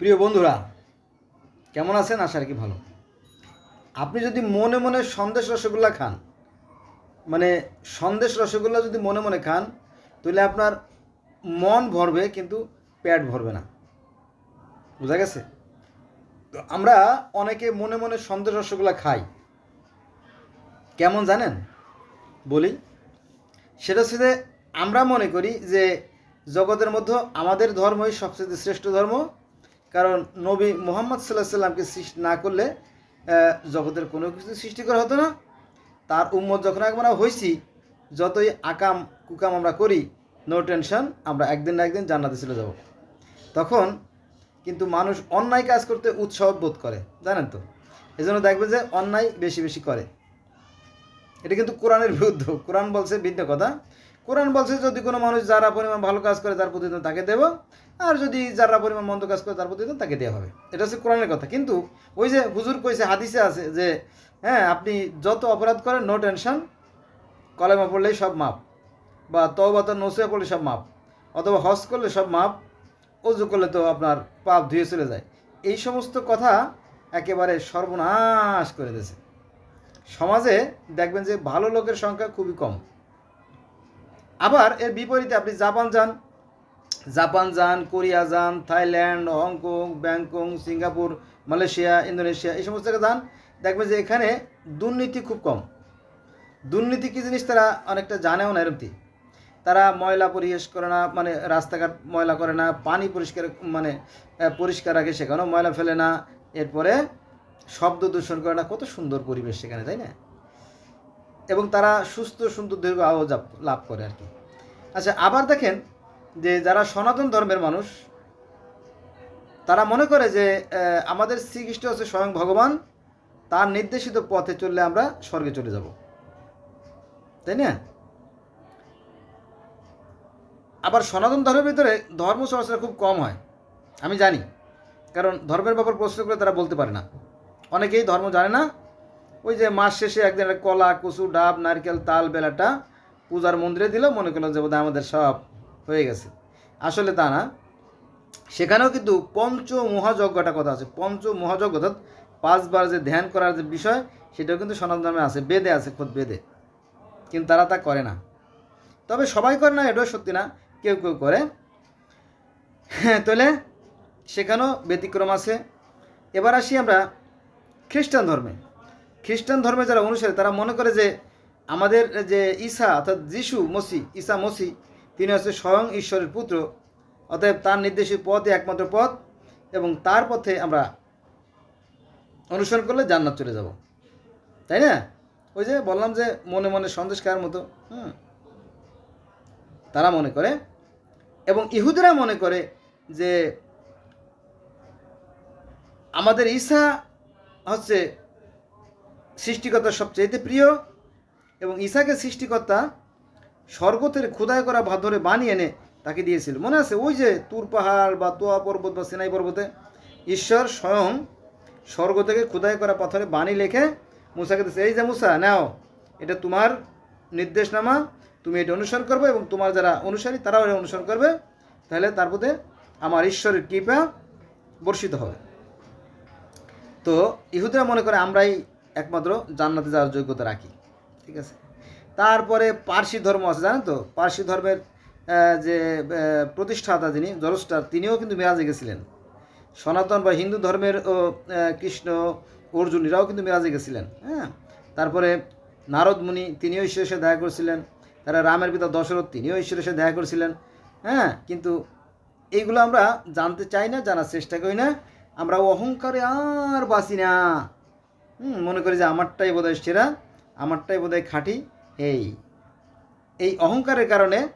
প্রিয় বন্ধুরা, কেমন আছেন? আশা রাখি ভালো। আপনি যদি মনে মনে সন্দেশ রসগোল্লা খান মানে সন্দেশ রসগোল্লা যদি মনে মনে খান, তাহলে আপনার মন ভরবে, কিন্তু পেট ভরবে না। বোঝা গেছে? তো আমরা অনেকে মনে মনে সন্দেশ রসগোল্লা খাই। কেমন জানেন? বলি। সেটা হচ্ছে যে আমরা মনে করি যে জগতের মধ্যে আমাদের ধর্মই সবচেয়ে শ্রেষ্ঠ ধর্ম কারণ নবী মোহাম্মদ সাল্লাহ সাল্লামকে সৃষ্টি না করলে জগতের কোনো কিছু সৃষ্টি করা হতো না। তার উম্মত যখন আমরা হয়েছি যতই আকাম কুকাম আমরা করি নো টেনশন আমরা একদিন না একদিন জান্নাতে চলে যাব। তখন কিন্তু মানুষ অন্যায় কাজ করতে উৎসাহ বোধ করে, জানেন তো? এজন্য দেখবেন যে অন্যায় বেশি বেশি করে। এটা কিন্তু কোরআনের বিরুদ্ধ। কোরআন বলছে ভিন্ন কথা। কোরআন বলছে, যদি কোনো মানুষ যারা পরিমাণ ভালো কাজ করে, তার প্রতিদিন তাকে দেব। আর যদি যারা পরিমাণ মন্দ কাজ করে তার প্রতিদিন তাকে দেওয়া হবে। এটা হচ্ছে কোরআনের কথা। কিন্তু ওই যে হুজুর কইছে, হাদিসে আছে যে হ্যাঁ আপনি যত অপরাধ করেন নো টেনশন কলেমা পড়লেই সব মাপ, বা তওবাত নসিয়া পড়লে সব মাপ, অথবা হজ করলে সব মাপ অজু করলে তো আপনার পাপ ধুয়ে চলে যায়। এই সমস্ত কথা একেবারে সর্বনাশ করে দিয়েছে। সমাজে দেখবেন যে ভালো লোকের সংখ্যা খুবই কম। আবার এর বিপরীতে আপনি জাপান যান জাপান যান, কোরিয়া যান, Thailand, Hong Kong Bangkok Singapore, Malaysia, Indonesia, এই সমস্ত জায়গায় যান, দেখবেন যে এখানে দুর্নীতি খুব কম। দুর্নীতি কী জিনিস তারা অনেকটা জানেও না এরকম তারা ময়লা পরিবেশ করে না মানে রাস্তাঘাট ময়লা করে না, পানি পরিষ্কার মানে পরিষ্কার রাখে সেখানেও ময়লা ফেলে না, এরপরে শব্দ দূষণ করে না, কত সুন্দর পরিবেশ সেখানে, তাই না? এবং তারা সুস্থ, সুন্দর দীর্ঘ জাপ- লাভ করে আর কি। আচ্ছা আবার দেখেন যে যারা সনাতন ধর্মের মানুষ, তারা মনে করে যে আমাদের শ্রীকৃষ্ণ হচ্ছে স্বয়ং ভগবান, তার নির্দেশিত পথে চললে আমরা স্বর্গে চলে যাব। তাই না? আবার সনাতন ধর্মের ভিতরে ধর্ম চর্চা খুব কম হয়, আমি জানি। কারণ ধর্মের ব্যাপার প্রশ্ন করে তারা বলতে পারে না। অনেকেই ধর্ম জানে না। ওই যে মাস শেষে একদিন কলা, কচু, ডাব, নারকেল, তাল, বেলাটা পূজার মন্দিরে দিল, মনে করল যে বোধহয় আমাদের সব হয়ে গেছে। আসলে তা না। সেখানেও কিন্তু পঞ্চ মহাযজ্ঞটা কথা আছে। পঞ্চ মহাযজ্ঞ অর্থাৎ পাঁচবার যে ধ্যান করার যে বিষয়, সেটাও কিন্তু সনাতন ধর্মে আছে। বেদে আছে, খোদ বেদে। কিন্তু তারা তা করে না। তবে সবাই করে না, এটাও সত্যি না। কেউ কেউ করে। হ্যাঁ তাহলে সেখানেও ব্যতিক্রম আছে। এবার আসি আমরা খ্রিস্টান ধর্মে। খ্রিস্টান ধর্মে যারা অনুসারী, তারা মনে করে যে আমাদের যে ঈসা অর্থাৎ যিশু মসি ঈসা মসি তিনি হচ্ছে স্বয়ং ঈশ্বরের পুত্র। অতএব তার নির্দেশিত পথই একমাত্র পথ এবং তার পথে আমরা অনুসরণ করলে জান্নাত চলে যাব। তাই না? ওই যে বললাম যে মনে মনে সন্দেশ খাওয়ার মতো, হুম। তারা মনে করে এবং ইহুদিরা মনে করে যে আমাদের ঈসা হচ্ছে সৃষ্টিকর্তার সবচেয়ে প্রিয় এবং ঈশাকে সৃষ্টিকর্তা স্বর্গতের খোদাই করা ভাদরে বানিয়ে এনে তাকে দিয়েছিল। মনে আছে? ওই যে তুর পাহাড় বা তোয়া পর্বত বা সিনাই পর্বতে ঈশ্বর স্বয়ং স্বর্গ থেকে খোদাই করা পাথরে বাণী লেখে মুসাকে দিচ্ছে এই যে মুসা, নাও, এটা তোমার নির্দেশনামা, তুমি এটা অনুসরণ করবে এবং তোমার যারা অনুসারী তারাও এটা অনুসরণ করবে। তাহলে তার প্রতি আমার ঈশ্বরের কৃপা বর্ষিত হবে। তো ইহুদিরা মনে করে আমরাই একমাত্র জান্নাতে যাওয়ার যোগ্যতা রাখি। ঠিক আছে? তারপরে পার্সি ধর্ম আছে জানেন তো? পার্সি ধর্মের যে প্রতিষ্ঠাতা যিনি জরস্টার তিনিও কিন্তু মেরাজে গেছিলেন। সনাতন বা হিন্দু ধর্মের কৃষ্ণ অর্জুন এরাও কিন্তু মেরাজে গেছিলেন হ্যাঁ? তারপরে নারদ মুনি তিনিও ঈশ্বরের সাথে দেখা করেছিলেন। তারা রামের পিতা দশরথ তিনিও ঈশ্বরের সাথে দেখা করেছিলেন হ্যাঁ? কিন্তু এইগুলো আমরা জানতে চাই না জানার চেষ্টা করি না। আমরা অহংকারে আর বাঁচি না। হুম, মনে করি যে আমারটাই বোধহয় সেরা আমারটাই বোধহয় খাঁটি। এই এই অহংকারের কারণে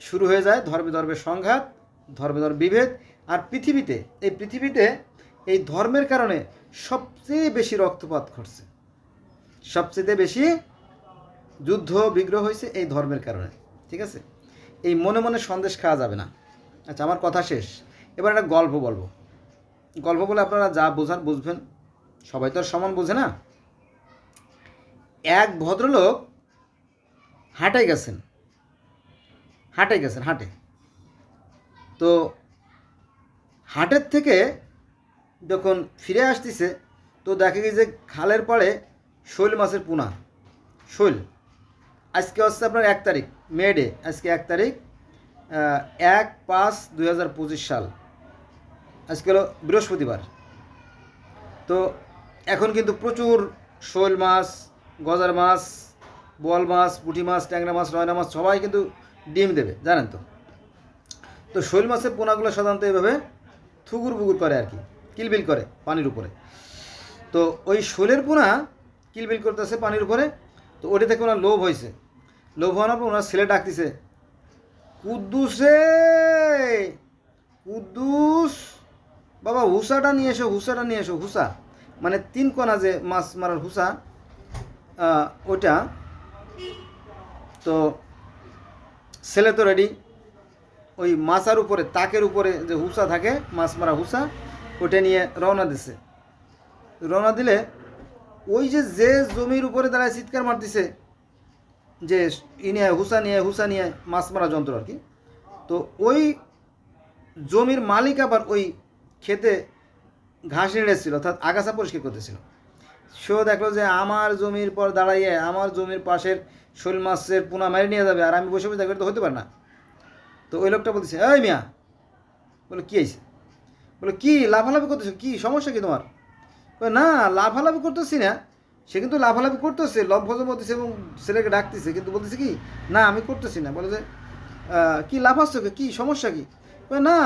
শুরু হয়ে যায় ধর্মে ধর্মের সংঘাত, ধর্মে ধর্ম বিভেদ, আর পৃথিবীতে, এই পৃথিবীতে এই ধর্মের কারণে সবচেয়ে বেশি রক্তপাত ঘটছে। সবচেয়ে বেশি যুদ্ধ, বিগ্রহ হয়েছে এই ধর্মের কারণে, ঠিক আছে? এই মনে মনে সন্দেশ খাওয়া যাবে না। আচ্ছা আমার কথা শেষ। এবার একটা গল্প বলব। গল্প বলে আপনারা যা বোঝান বুঝবেন। সবাই তো আর সমান বোঝে না। এক ভদ্রলোক হাটে গেছেন? হাটে গেছেন, হাটে। তো হাটের থেকে যখন ফিরে আসতেছে, তো দেখা গেছে যে খালের পাড়ে শৈল মাছের পোনা। শৈল। আজকে হচ্ছে আপনার এক তারিখ, মে ডে, আজকে এক তারিখ এক পাঁচ দুই হাজার পঁচিশ সাল। আজকে হলো বৃহস্পতিবার। তো এখন কিন্তু প্রচুর শোল মাছ, গজার মাছ বোয়াল মাছ, পুঁটি মাছ, ট্যাংরা মাছ, রয়না মাছ, সবাই কিন্তু ডিম দেবে, জানেন তো? তো শোল মাছের পোনাগুলো সাধারণত এভাবে থুগুর বুগুর করে আর কি, কিলবিল করে পানির উপরে। তো ওই শোলের পোনা কিলবিল করতেছে পানির উপরে, তো ওটা থেকে ওনার লোভ হয়েছে। লোভ হওয়ার পর ওনার ছেলে ডাকতেছে, কুদ্দুসে কুদ্দুস! বাবা, হুসাটা নিয়ে এসো, হুসাটা নিয়ে এসো, হুসা। মানে তিন কোনা যে মাছ মারার হুসা ওটা তো ছেলে তো রেডি ওই মাছার উপরে, তাকের উপরে যে হুসা থাকে, মাছ মারা হুসা ওটা নিয়ে রওনা দিছে। রওনা দিলে ওই যে যে জমির উপরে দাঁড়ায় চিৎকার মারতেছে, যে ই নিয়ে, হুসা নিয়ে হুসা নিয়ে মাছ মারা যন্ত্র আর কি, তো ওই জমির মালিক আবার ওই খেতে ঘাস নেড়েছিল অর্থাৎ আগাছা পরিষ্কার করতেছিল। সেও দেখল যে আমার জমির পর দাঁড়াইয়ে আমার জমির পাশের শোল মাছের পোনা মেরে নিয়ে যাবে, আর আমি বসে বসে দেখলে তো হতে পারে না। তো ওই লোকটা বলতেছে, এই মিয়া। বলে, কী হয়েছে বলে, কি লাফালাফি করতেছো? কি সমস্যা কি তোমার? না, লাফালাফি করতেছি না। সে কিন্তু লাফালাফি করতেছে লভ ভজম করতেছে এবং ছেলেকে ডাকতেছে, কিন্তু বলতেছে কি, না, আমি করতেছি না। বলে যে কি লাফাচ্ছ কি? সমস্যা কি? না,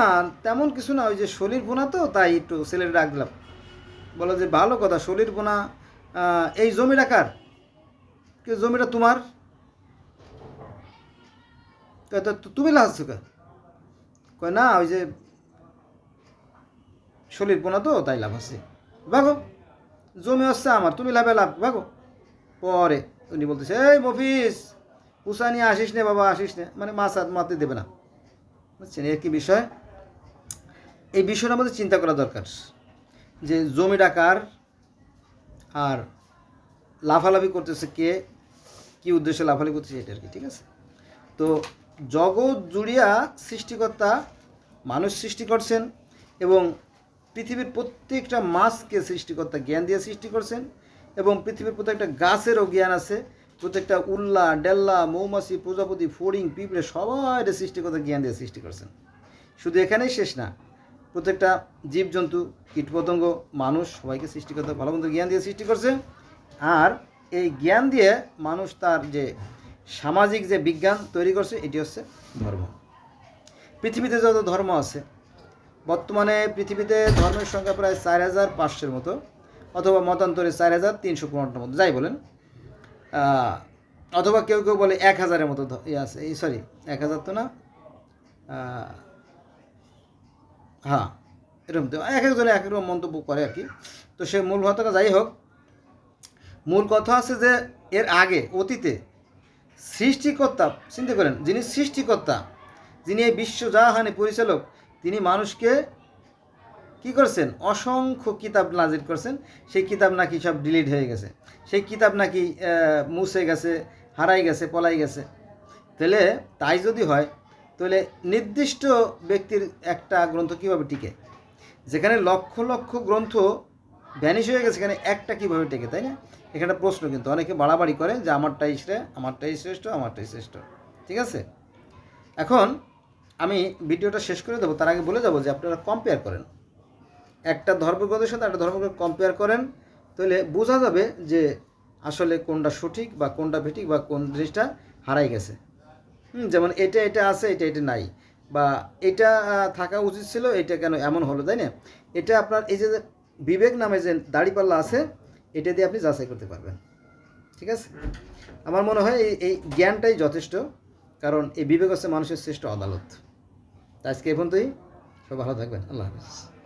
তেমন কিছু না, ওই যে শরীর পোনা তো, তাই একটু ছেলের ডাক দিলাম। বলে যে, ভালো কথা, শরীর বোনা এই জমিটা কার? কি, জমিটা তোমার? তুমি লাফাচ্ছ কে? কয়, না, ওই যে শরীর পোনা তো, তাই লাফাচ্ছি ভাগো জমি হচ্ছে আমার, তুমি লাভে লাভ ভাগো পরে, উনি বলতেছে, এই মফিস উষা নিয়ে আসিস নে বাবা, আসিস নে। মানে মাছ হাত মারতে দেবে না। বুঝছেন? এর কি বিষয়? এই বিষয়টা আমাদের চিন্তা করা দরকার। যে জমিটা কার আর লাফালাফি করতেছে কে, কি উদ্দেশ্যে লাফালাফি করতেছে এটা আর কি, ঠিক আছে? তো জগৎ জুড়িয়া সৃষ্টিকর্তা মানুষ সৃষ্টি করছেন এবং পৃথিবীর প্রত্যেকটা মাছকে সৃষ্টিকর্তা জ্ঞান দিয়ে সৃষ্টি করছেন এবং পৃথিবীর প্রত্যেকটা গাছেরও জ্ঞান আছে, প্রত্যেকটা উল্লা, ডেল্লা, মৌমাছি, প্রজাপতি, ফড়িং, পিঁপড়ে সবাই সৃষ্টিকর্তা জ্ঞান দিয়ে সৃষ্টি করছেন। শুধু এখানেই শেষ না প্রত্যেকটা জীবজন্তু, কীটপতঙ্গ, মানুষ সবাইকে সৃষ্টি করতে ভালো মন্দ জ্ঞান দিয়ে সৃষ্টি করছে। আর এই জ্ঞান দিয়ে মানুষ তার যে সামাজিক যে বিজ্ঞান তৈরি করছে, এটি হচ্ছে ধর্ম। পৃথিবীতে যত ধর্ম আছে, বর্তমানে পৃথিবীতে ধর্মের সংখ্যা প্রায় চার হাজার পাঁচশোর মতো, অথবা মতান্তরে চার হাজার তিনশো পনেরোটার মতো। যাই বলেন অথবা কেউ কেউ বলে এক হাজারের মতো ইয়ে আছে, এই সরি এক হাজার তো না হ্যাঁ এরকম এক একজনে এক এক রকম মন্তব্য করে আর কি। তো সে মূল কথাটা যাই হোক, মূল কথা আছে যে এর আগে অতীতে সৃষ্টিকর্তা, চিন্তা করেন, যিনি সৃষ্টিকর্তা, যিনি এই বিশ্বজাহানে পরিচালক, তিনি মানুষকে কি করছেন? অসংখ্য কিতাব নাজির করছেন। সেই কিতাব নাকি সব ডিলিট হয়ে গেছে। সেই কিতাব নাকি মুছে গেছে, হারাই গেছে, পলাই গেছে। তাহলে তাই যদি হয় তাহলে নির্দিষ্ট ব্যক্তির একটা গ্রন্থ কীভাবে টিকে? যেখানে লক্ষ লক্ষ গ্রন্থ ভ্যানিশ হয়ে গেছে, সেখানে একটা কীভাবে টেকে, তাই না? এখানে প্রশ্ন কিন্তু, অনেকে বাড়াবাড়ি করে যে, আমারটাই শ্রেয় আমারটাই শ্রেষ্ঠ আমারটাই শ্রেষ্ঠ। ঠিক আছে? এখন আমি ভিডিওটা শেষ করে দেবো, তার আগে বলে যাব যে, আপনারা কম্পেয়ার করেন। একটা ধর্মগ্রন্থের সাথে একটা ধর্মগ্রন্থ কম্পেয়ার করেন, তাহলে বোঝা যাবে যে, আসলে কোনটা সঠিক বা কোনটা ভেটিক বা কোন জিনিসটা হারাই গেছে। যেমন এটা এটা আছে, এটা এটা নাই। বা এটা থাকা উচিত ছিল, এটা কেন এমন হলো, তাই না? এটা আপনার এই যে বিবেক নামে যে দাড়িপাল্লা আছে, এটা দিয়ে আপনি যাচাই করতে পারবেন। ঠিক আছে? আমার মনে হয় এই এই জ্ঞানটাই যথেষ্ট, কারণ এই বিবেক হচ্ছে মানুষের শ্রেষ্ঠ আদালত। আজকে এই পর্যন্তই। সব ভালো থাকবেন। আল্লাহ হাফিজ।